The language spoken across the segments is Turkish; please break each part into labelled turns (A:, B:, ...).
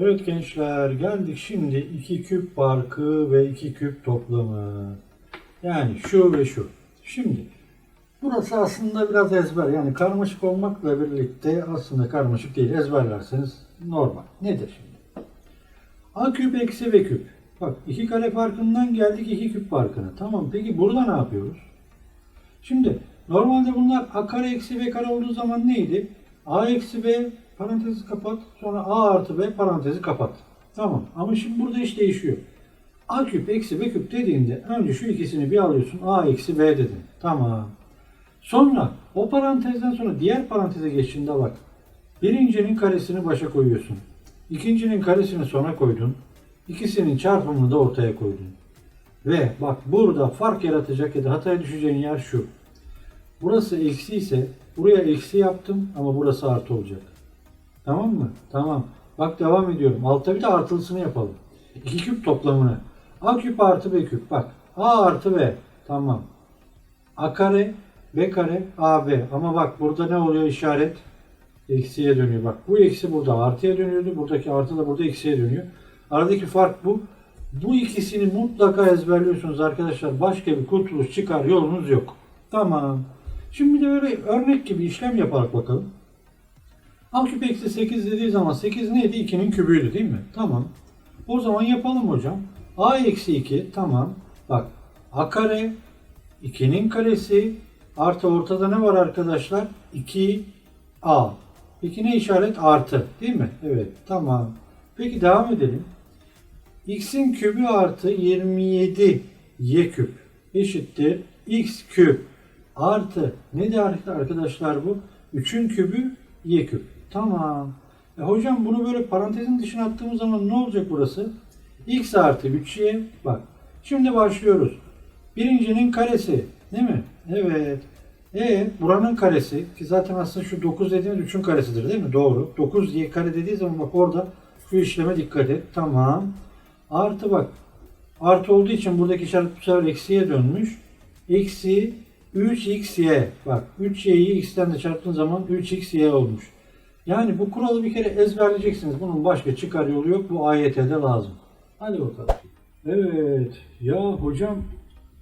A: Evet gençler geldik şimdi iki küp farkı ve iki küp toplamı. Yani şu ve şu. Şimdi burası aslında biraz ezber. Yani karmaşık olmakla birlikte aslında karmaşık değil. Ezberlerseniz normal. Nedir şimdi? A küp eksi B küp. Bak iki kare farkından geldik iki küp farkına. Tamam peki burada ne yapıyoruz? Şimdi normalde bunlar a kare eksi b kare olduğu zaman neydi? a eksi b parantezi kapat sonra a artı b parantezi kapat. Tamam ama şimdi burada iş değişiyor. a küp eksi b küp dediğinde önce şu ikisini bir alıyorsun a eksi b dedin. Tamam. Sonra o parantezden sonra diğer paranteze geçtiğinde bak. Birincinin karesini başa koyuyorsun. İkincinin karesini sona koydun. İkisinin çarpımını da ortaya koydun. Ve bak burada fark yaratacak ya da hataya düşeceğin yer şu. Burası eksi ise buraya eksi yaptım ama burası artı olacak. Tamam mı? Tamam. Bak devam ediyorum. Altta bir de artılısını yapalım. İki küp toplamını. A küp artı B küp. Bak. A artı B. Tamam. A kare, B kare, AB. Ama bak burada ne oluyor işaret? Eksiye dönüyor. Bak bu eksi burada artıya dönüyordu. Buradaki artı da burada eksiye dönüyor. Aradaki fark bu. Bu ikisini mutlaka ezberliyorsunuz arkadaşlar. Başka bir kurtuluş çıkar yolunuz yok. Tamam. Şimdi de böyle örnek gibi işlem yaparak bakalım. A küp eksi 8 dediği zaman 8 neydi? 2'nin kübüydü değil mi? Tamam. O zaman yapalım hocam. A eksi 2 tamam. Bak A kare 2'nin karesi artı ortada ne var arkadaşlar? 2A. Peki ne işaret? Artı değil mi? Evet tamam. Peki devam edelim. X'in kübü artı 27 y küp eşittir x küp artı ne de arkadaşlar bu? 3'ün kübü y küp. Tamam. E hocam bunu böyle parantezin dışına attığımız zaman ne olacak burası? x artı 3y. Bak. Şimdi başlıyoruz. Birincinin karesi. Değil mi? Evet. E buranın karesi ki zaten aslında şu 9 dediğimiz 3'ün karesidir değil mi? Doğru. 9 y kare dediği zaman bak orada şu işleme dikkat et. Tamam. Artı bak. Artı olduğu için buradaki işaret bu sefer eksiye dönmüş. Eksi 3xy. Bak 3y'yi x'ten de çarptığın zaman 3xy olmuş. Yani bu kuralı bir kere ezberleyeceksiniz. Bunun başka çıkar yolu yok. Bu AYT'de lazım. Hadi bakalım. Evet. Ya hocam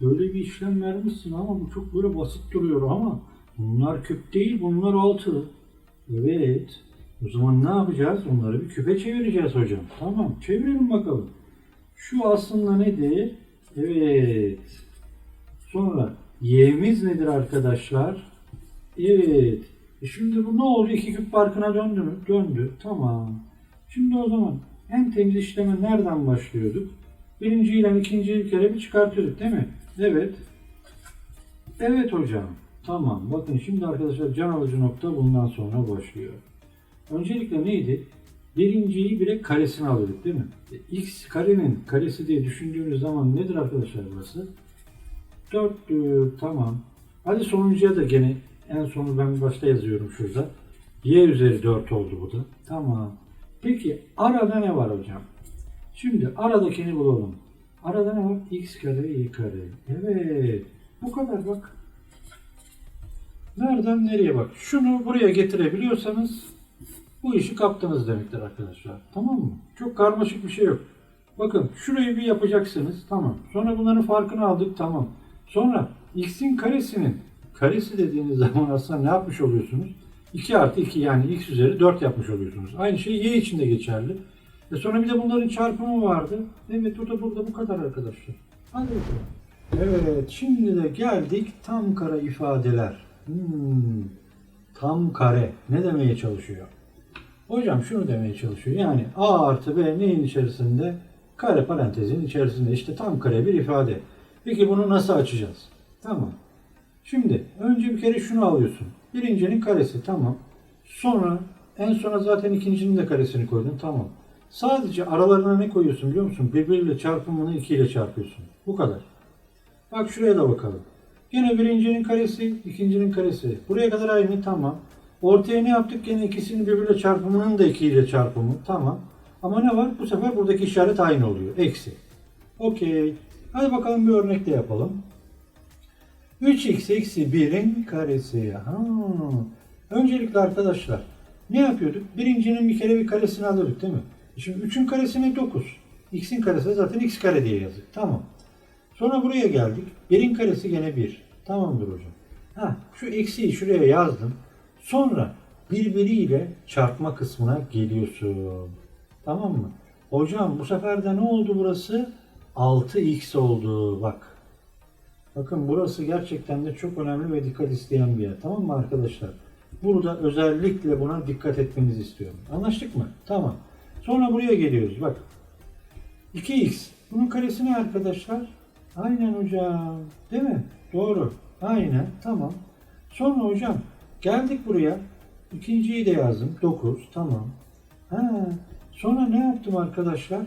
A: böyle bir işlem vermişsin ama bu çok böyle basit duruyor ama bunlar küp değil bunlar altı. Evet. O zaman ne yapacağız? Onları bir küpe çevireceğiz hocam. Tamam. Çevirelim bakalım. Şu aslında nedir? Evet. Sonra y'miz nedir arkadaşlar? Evet. E şimdi bu ne oldu? İki küp farkına döndü mü? Döndü. Tamam. Şimdi o zaman en temiz işleme nereden başlıyorduk? Birinci ile ikinci kere bir çıkartıyorduk değil mi? Evet. Evet hocam. Tamam. Bakın şimdi arkadaşlar can alıcı nokta bundan sonra başlıyor. Öncelikle neydi? Birinciyi bile karesini alıyorduk değil mi? E, X karenin karesi diye düşündüğünüz zaman nedir arkadaşlar burası? 4 tamam. Hadi sonuncuya da gene en sonu ben başta yazıyorum şurada. Y üzeri 4 oldu bu da. Tamam. Peki arada ne var hocam? Şimdi aradakini bulalım. Arada ne var? X kare, Y kare. Evet. Bu kadar bak. Nereden nereye bak. Şunu buraya getirebiliyorsanız bu işi kaptınız demektir arkadaşlar. Tamam mı? Çok karmaşık bir şey yok. Bakın şurayı bir yapacaksınız. Tamam. Sonra bunların farkını aldık. Tamam. Sonra x'in karesinin karesi dediğiniz zaman aslında ne yapmış oluyorsunuz? 2 artı 2 yani x üzeri 4 yapmış oluyorsunuz. Aynı şey y için de geçerli. E sonra bir de bunların çarpımı vardı. Evet o da burada bu kadar arkadaşlar. Hadi. Evet şimdi de geldik tam kare ifadeler. Hmm, tam kare ne demeye çalışıyor? Hocam şunu demeye çalışıyor. Yani a artı b neyin içerisinde? Kare parantezin içerisinde işte tam kare bir ifade. Peki bunu nasıl açacağız? Tamam. Şimdi önce bir kere şunu alıyorsun. Birincinin karesi tamam. Sonra en sona zaten ikincinin de karesini koydun tamam. Sadece aralarına ne koyuyorsun biliyor musun? Birbiriyle çarpımını 2 ile çarpıyorsun. Bu kadar. Bak şuraya da bakalım. Yine birincinin karesi, ikincinin karesi. Buraya kadar aynı tamam. Ortaya ne yaptık? Yine ikisinin birbiriyle çarpımının da 2 ile çarpımı. Tamam. Ama ne var? Bu sefer buradaki işaret aynı oluyor. Eksi. Okey. Hadi bakalım bir örnek de yapalım. 3x eksi 1'in karesi. Ha. Öncelikle arkadaşlar ne yapıyorduk? Birincinin bir kere bir karesini alıyorduk değil mi? Şimdi 3'ün karesine 9. X'in karesi zaten x kare diye yazdık. Tamam. Sonra buraya geldik. 1'in karesi gene 1. Tamamdır hocam. Ha, şu eksiği şuraya yazdım. Sonra birbiriyle çarpma kısmına geliyorsun. Tamam mı? Hocam bu sefer de ne oldu burası? 6x oldu. Bak. Bakın burası gerçekten de çok önemli ve dikkat isteyen bir yer. Tamam mı arkadaşlar? Burada özellikle buna dikkat etmenizi istiyorum. Anlaştık mı? Tamam. Sonra buraya geliyoruz. Bak. 2x. Bunun karesi ne arkadaşlar? Aynen hocam. Değil mi? Doğru. Aynen. Tamam. Sonra hocam geldik buraya. İkinciyi de yazdım. 9. Tamam. Ha. Sonra ne yaptım arkadaşlar?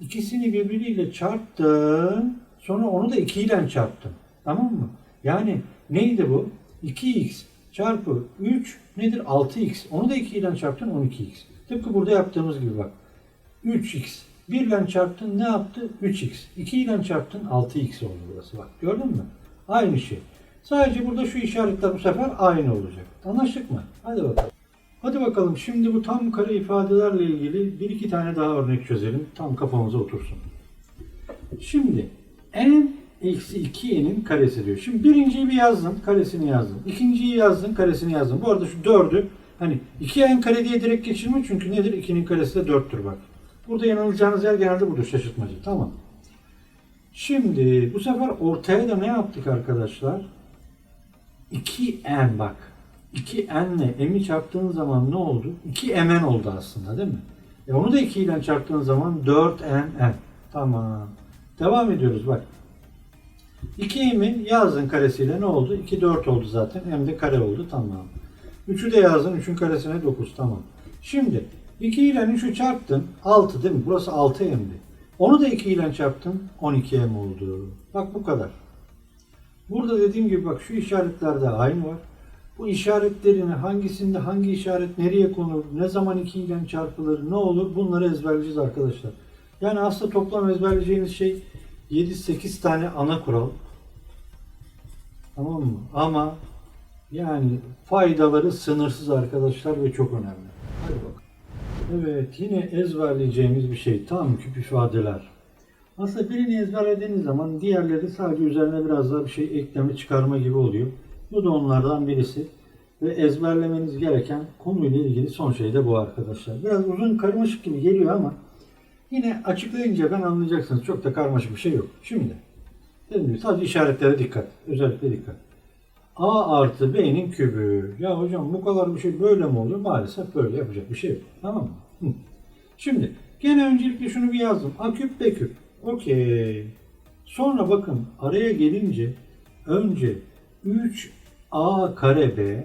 A: İkisini birbiriyle çarptım. Sonra onu da 2 ile çarptım. Tamam mı? Yani neydi bu? 2x çarpı 3 nedir? 6x. Onu da 2 ile çarptın 12x. Tıpkı burada yaptığımız gibi bak. 3x. 1 ile çarptın ne yaptı? 3x. 2 ile çarptın 6x oldu burası bak. Gördün mü? Aynı şey. Sadece burada şu işaretler bu sefer aynı olacak. Anlaştık mı? Hadi bakalım. Hadi bakalım şimdi bu tam kare ifadelerle ilgili bir iki tane daha örnek çözelim. Tam kafamıza otursun. Şimdi en x2y'nin karesi diyor. Şimdi birinciyi bir yazdım, karesini yazdım. İkinciyi yazdım, karesini yazdım. Bu arada şu dördü hani 2y'nin kare diye direkt geçirme çünkü nedir? 2'nin karesi de 4'tür bak. Burada yanılacağınız yer genelde budur. Şaşırtmacı. Tamam. Şimdi bu sefer ortaya da ne yaptık arkadaşlar? 2n bak. 2n ile m'i çarptığın zaman ne oldu? 2mn oldu aslında değil mi? E onu da 2 ile çarptığın zaman 4nn. Tamam. Devam ediyoruz bak. 2m'in yazdın karesiyle ne oldu? 2 4 oldu zaten. Hem de kare oldu. Tamam. 3'ü de yazdın. 3'ün karesine 9. Tamam. Şimdi 2 ile 3'ü çarptın. 6 değil mi? Burası 6m'di. Onu da 2 ile çarptın. 12m oldu. Bak bu kadar. Burada dediğim gibi bak şu işaretlerde aynı var. Bu işaretlerini hangisinde hangi işaret nereye konur, ne zaman 2 ile çarpılır, ne olur bunları ezberleyeceğiz arkadaşlar. Yani aslında toplam ezberleyeceğiniz şey 7-8 tane ana kural. Tamam mı? Ama yani faydaları sınırsız arkadaşlar ve çok önemli. Hadi bakalım. Evet yine ezberleyeceğimiz bir şey tam küp ifadeler. Aslında birini ezberlediğiniz zaman diğerleri sadece üzerine biraz daha bir şey ekleme çıkarma gibi oluyor. Bu da onlardan birisi. Ve ezberlemeniz gereken konuyla ilgili son şey de bu arkadaşlar. Biraz uzun karmaşık gibi geliyor ama yine açıklayınca ben anlayacaksınız. Çok da karmaşık bir şey yok. Şimdi dediğim gibi sadece işaretlere dikkat. Özellikle dikkat. A artı B'nin kübü. Ya hocam bu kadar bir şey böyle mi oluyor? Maalesef böyle yapacak bir şey yok. Tamam mı? Şimdi gene öncelikle şunu bir yazdım. A küp B küp. Okey. Sonra bakın araya gelince önce 3A kare B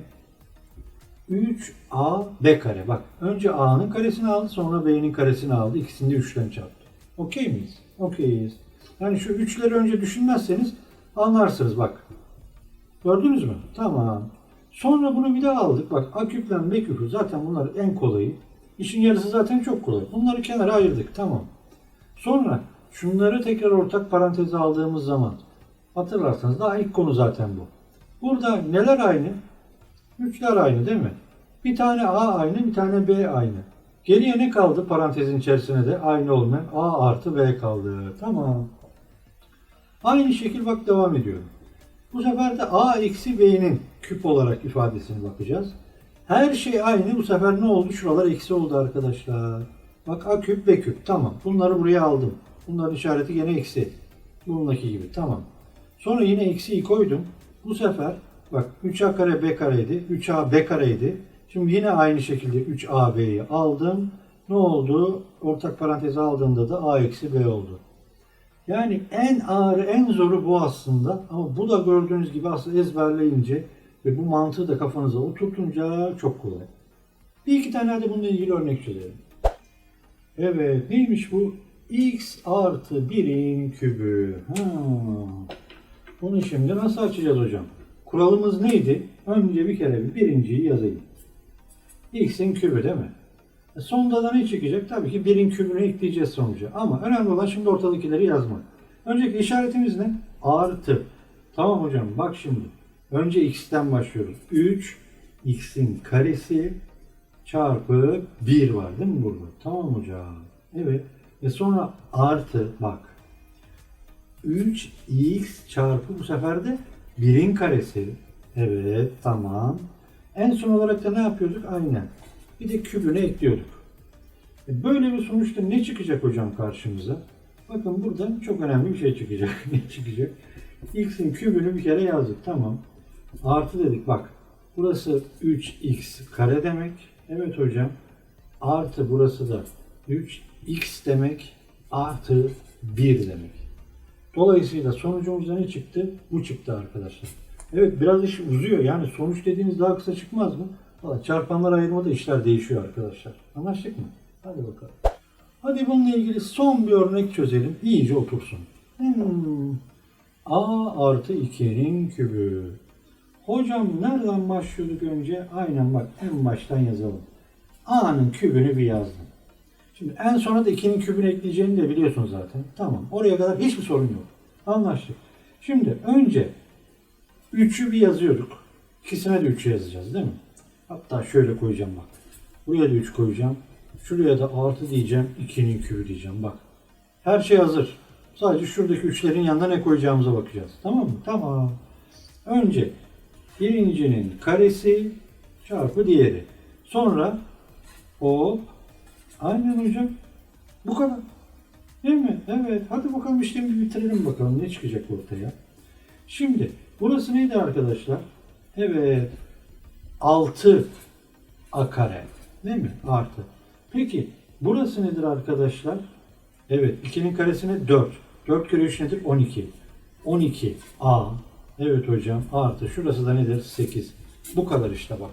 A: 3A B kare. Bak önce A'nın karesini aldı sonra B'nin karesini aldı. İkisini de 3'ten çarptı. Okey miyiz? Okeyiz. Yani şu üçleri önce düşünmezseniz anlarsınız bak. Gördünüz mü? Tamam. Sonra bunu bir daha aldık. Bak A küple B küpü zaten bunlar en kolayı. İşin yarısı zaten çok kolay. Bunları kenara ayırdık. Tamam. Sonra şunları tekrar ortak paranteze aldığımız zaman hatırlarsanız daha ilk konu zaten bu. Burada neler aynı? Üçler aynı değil mi? Bir tane A aynı, bir tane B aynı. Geriye ne kaldı parantezin içerisine de aynı olmayan A artı B kaldı. Tamam. Aynı şekil bak devam ediyorum. Bu sefer de A eksi B'nin küp olarak ifadesine bakacağız. Her şey aynı. Bu sefer ne oldu? Şuralar eksi oldu arkadaşlar. Bak A küp B küp. Tamam. Bunları buraya aldım. Bunların işareti gene eksi. Bununki gibi. Tamam. Sonra yine eksiyi koydum. Bu sefer bak 3A kare B kareydi. 3A B kareydi. Şimdi yine aynı şekilde 3AB'yi aldım. Ne oldu? Ortak paranteze aldığımda da A eksi B oldu. Yani en ağır, en zoru bu aslında. Ama bu da gördüğünüz gibi aslında ezberleyince ve bu mantığı da kafanıza oturtunca çok kolay. Bir iki tane de bununla ilgili örnek çözelim. Evet, neymiş bu? x artı 1'in kübü. Ha. Bunu şimdi nasıl açacağız hocam? Kuralımız neydi? Önce bir kere bir birinciyi yazayım. X'in kübü değil mi? E sonda da ne çıkacak? Tabii ki birin kübünü ekleyeceğiz sonuca. Ama önemli olan şimdi ortadakileri yazmak. Önceki işaretimiz ne? Artı. Tamam hocam bak şimdi. Önce x'ten başlıyoruz. 3 x'in karesi çarpı 1 var değil mi burada? Tamam hocam. Evet. Ve sonra artı bak. 3x çarpı bu sefer de 1'in karesi. Evet tamam. En son olarak da ne yapıyorduk? Aynen. Bir de kübünü ekliyorduk. E, Böyle bir sonuçta ne çıkacak hocam karşımıza? Bakın buradan çok önemli bir şey çıkacak. ne çıkacak? X'in kübünü bir kere yazdık. Tamam. Artı dedik bak. Burası 3x kare demek. Evet hocam. Artı burası da 3x demek. Artı 1 demek. Dolayısıyla sonucumuzda ne çıktı? Bu çıktı arkadaşlar. Evet biraz iş uzuyor. Yani sonuç dediğiniz daha kısa çıkmaz mı? Valla çarpanlar ayırmada işler değişiyor arkadaşlar. Anlaştık mı? Hadi bakalım. Hadi bununla ilgili son bir örnek çözelim. İyice otursun. Hmm. A artı 2'nin kübü. Hocam nereden başlıyorduk önce? Aynen bak en baştan yazalım. A'nın kübünü bir yazdım. Şimdi en sona da 2'nin kübünü ekleyeceğini de biliyorsun zaten. Tamam. Oraya kadar hiçbir sorun yok. Anlaştık. Şimdi önce 3'ü bir yazıyorduk. İkisine de 3 yazacağız değil mi? Hatta şöyle koyacağım bak. Buraya da 3 koyacağım. Şuraya da artı diyeceğim. 2'nin kübü diyeceğim bak. Her şey hazır. Sadece şuradaki üçlerin yanına ne koyacağımıza bakacağız. Tamam mı? Tamam. Önce birincinin karesi çarpı diğeri. Sonra o aynen hocam bu kadar. Değil mi? Evet. Hadi bakalım işlemi bitirelim bakalım ne çıkacak ortaya. Şimdi burası neydi arkadaşlar? Evet. 6 a kare. Değil mi? Artı. Peki burası nedir arkadaşlar? Evet. 2'nin karesine 4. 4 kere 3 nedir? 12. 12 a. Evet hocam. Artı. Şurası da nedir? 8. Bu kadar işte bak.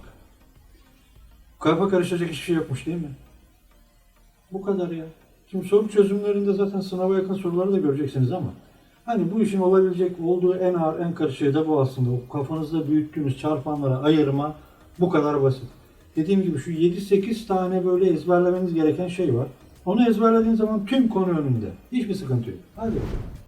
A: Kafa karıştıracak hiçbir şey yokmuş değil mi? Bu kadar ya. Şimdi soru çözümlerinde zaten sınava yakın soruları da göreceksiniz ama hani bu işin olabilecek olduğu en ağır, en karışığı da bu aslında. O kafanızda büyüttüğünüz çarpanlara ayırma bu kadar basit. Dediğim gibi şu 7-8 tane böyle ezberlemeniz gereken şey var. Onu ezberlediğin zaman tüm konu önünde. Hiçbir sıkıntı yok. Hadi bakalım.